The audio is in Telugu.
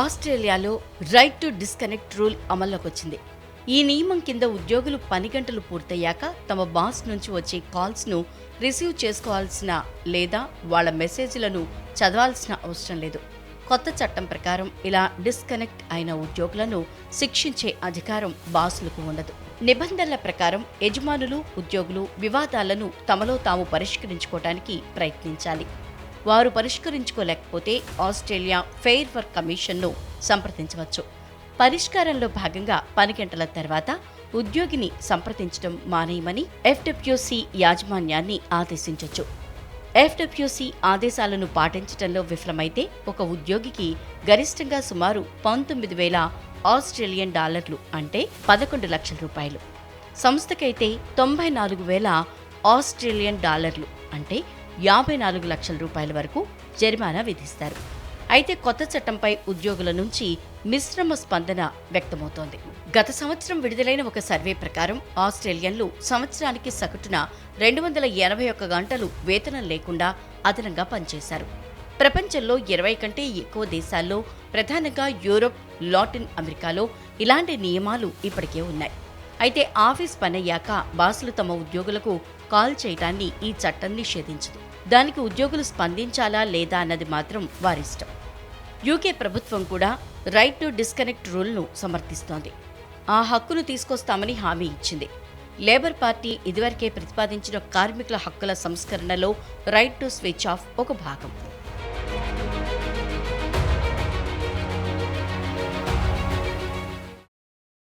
ఆస్ట్రేలియాలో రైట్ టు డిస్కనెక్ట్ రూల్ అమల్లోకి వచ్చింది ఈ నియమం కింద ఉద్యోగులు పని గంటలు పూర్తయ్యాక తమ బాస్ నుంచి వచ్చే కాల్స్ను రిసీవ్ చేసుకోవాల్సిన లేదా వాళ్ళ మెసేజ్లను చదవాల్సిన అవసరం లేదు. కొత్త చట్టం ప్రకారం ఇలా డిస్కనెక్ట్ అయిన ఉద్యోగులను శిక్షించే అధికారం బాసులకు ఉండదు. నిబంధనల ప్రకారం యజమానులు ఉద్యోగులు వివాదాలను తమలో తాము పరిష్కరించుకోవడానికి ప్రయత్నించాలి. వారు పరిష్కరించుకోలేకపోతే ఆస్ట్రేలియా ఫెయిర్ వర్క్ కమిషన్ను సంప్రదించవచ్చు. పరిష్కారంలో భాగంగా పని గంటల తర్వాత ఉద్యోగిని సంప్రదించడం మానేయమని ఎఫ్డబ్ల్యూసి యాజమాన్యాన్ని ఆదేశించవచ్చు ఎఫ్డబ్ల్యూసి ఆదేశాలను పాటించడంలో విఫలమైతే ఒక ఉద్యోగికి గరిష్టంగా సుమారు పంతొమ్మిది వేల ఆస్ట్రేలియన్ డాలర్లు అంటే పదకొండు లక్షల రూపాయలు. సంస్థకైతే తొంభై నాలుగు వేల ఆస్ట్రేలియన్ డాలర్లు అంటే యాభై నాలుగు లక్షల రూపాయల వరకు జరిమానా విధిస్తారు. అయితే కొత్త చట్టంపై ఉద్యోగుల నుంచి మిశ్రమ స్పందన వ్యక్తమవుతోంది. గత సంవత్సరం విడుదలైన ఒక సర్వే ప్రకారం ఆస్ట్రేలియన్లు సంవత్సరానికి సగటున రెండు వందల ఎనభై ఒక్క గంటలు వేతనం లేకుండా అదనంగా పనిచేశారు. ప్రపంచంలో ఇరవై కంటే ఎక్కువ దేశాల్లో ప్రధానంగా యూరోప్ లాటిన్ అమెరికాలో ఇలాంటి నియమాలు ఇప్పటికే ఉన్నాయి. అయితే ఆఫీస్ పనయ్యాక బాసులు తమ ఉద్యోగులకు కాల్ చేయడాన్ని ఈ చట్టం నిషేధించదు. దానికి ఉద్యోగులు స్పందించాలా లేదా అన్నది మాత్రం వారిష్టం. యూకే ప్రభుత్వం కూడా రైట్ టు డిస్కనెక్ట్ రూల్ను సమర్థిస్తోంది. ఆ హక్కును తీసుకొస్తామని హామీ ఇచ్చింది. లేబర్ పార్టీ ఇదివరకే ప్రతిపాదించిన కార్మికుల హక్కుల సంస్కరణలో రైట్ టు స్విచ్ ఆఫ్ ఒక భాగం.